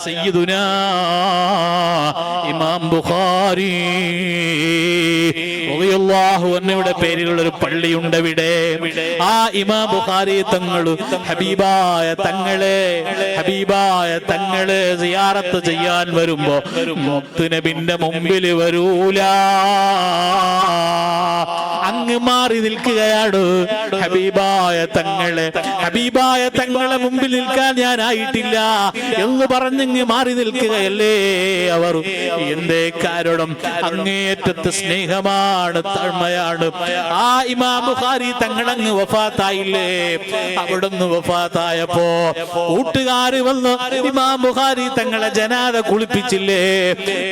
സയ്യിദുനാ ഇമാം ബുഖാരി അൻഹുവിടെ പേരിലുള്ള ഒരു പള്ളിയുണ്ട് ഇവിടെ ആ ഇമാം ബുഖാരി തങ്ങൾ ഹബീബായ തങ്ങളെ ഹബീബായ തങ്ങളെ സിയാറത്ത് ചെയ്യാൻ വരുമ്പോ മുത്തുനബിന്റെ മുമ്പിൽ വരൂല. മാറി നിൽക്കുകയാണ്. ഹബീബായ തങ്ങളെ ഹബീബായ തങ്ങളെ മുമ്പിൽ നിൽക്കാൻ ഞാനായിട്ടില്ല എന്ന് പറഞ്ഞങ്ങ് മാറി നിൽക്കുകയല്ലേ അവർ? എന്തേ കാരണം? അങ്ങേറ്റത്ത് സ്നേഹമാണ് താഴ്മയാണ്. ആ ഇമാം ബുഖാരി തങ്ങളങ്ങ് വഫാത്തായില്ലേ? അവിടുന്ന് വഫാത്തായപ്പോ കൂട്ടുകാര് വന്ന് ഇമാം ബുഖാരി തങ്ങളെ ജനാദ കുളിപ്പിച്ചില്ലേ?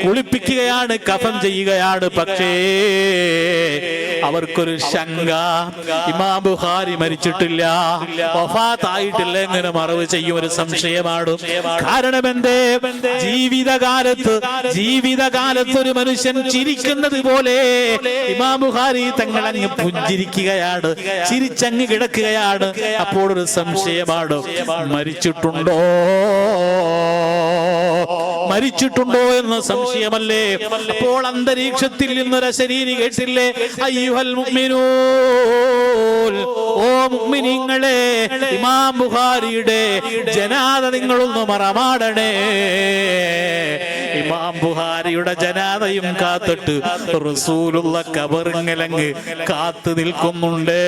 കുളിപ്പിക്കുകയാണ് കഫം ചെയ്യുകയാണ്. പക്ഷേ അവർക്കൊരു ശങ്ക. ഇമാം ബുഖാരി മരിച്ചിട്ടില്ല. വഫാത്തായിട്ടില്ല എങ്ങനെ മറവ് ചെയ്യും? ഒരു സംശയമാണ് കാരണം എന്തേ ജീവിതകാലത്ത് ജീവിതകാലത്ത് ഒരു മനുഷ്യൻ ചിരിക്കുന്നത് പോലെ ഇമാം ബുഖാരി തങ്ങൾ അങ്ങ് പുഞ്ചിരിക്കുകയാണ്. ചിരിച്ചങ്ങ് കിടക്കുകയാണ്. അപ്പോൾ ഒരു സംശയമാണ് മരിച്ചിട്ടുണ്ടോ? മരിച്ചിട്ടുണ്ടോ എന്ന് സംശയമല്ലേ? അപ്പോൾ അന്തരീക്ഷത്തിൽ നിന്നൊരു ശരീരം കേട്ടില്ലേ? അയ്യുഹൽ ഓ മുഅ്മിനീങ്ങളെ ഇമാം ബുഖാരിയുടെ ജനാദ നിങ്ങളൊന്ന് മറമാടണേ. ഇമാം ബുഹാരിയുടെ ജനാദയും കാത്തിട്ട് റസൂലുള്ള കബറിങ്ങലങ്ങ് കാത്തു നിൽക്കുന്നുണ്ട്.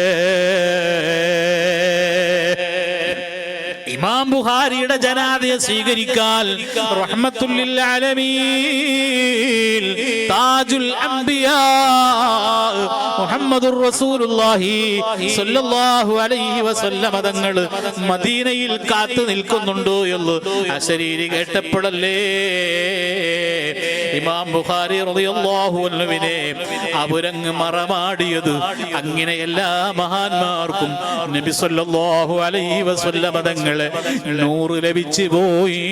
ഇമാം ബുഹാരിയുടെ ജനാദയെ സ്വീകരിക്കാൻ റഹ്മത്തുല്ലിൽ ആലമീൻ താജുൽ അംബിയാ മുഹമ്മദുർ റസൂലുള്ളാഹി സ്വല്ലല്ലാഹു അലൈഹി വസല്ലമ തങ്ങൾ മദീനയിൽ കാത്തു നിൽക്കുന്നുണ്ടോ എന്ന് അശരീരി കേട്ടപ്പോഴല്ലേ? ഇമാം ബുഖാരി റളിയല്ലാഹു അൻഹുവിനെ അവരങ്ങ് മറമാടിയത്. അങ്ങനെ എല്ലാ മഹാന്മാർക്കും നബി സല്ലല്ലാഹു അലൈഹി വസല്ലമ തങ്ങളെ നൂറ് ലഭിച്ചു പോയി.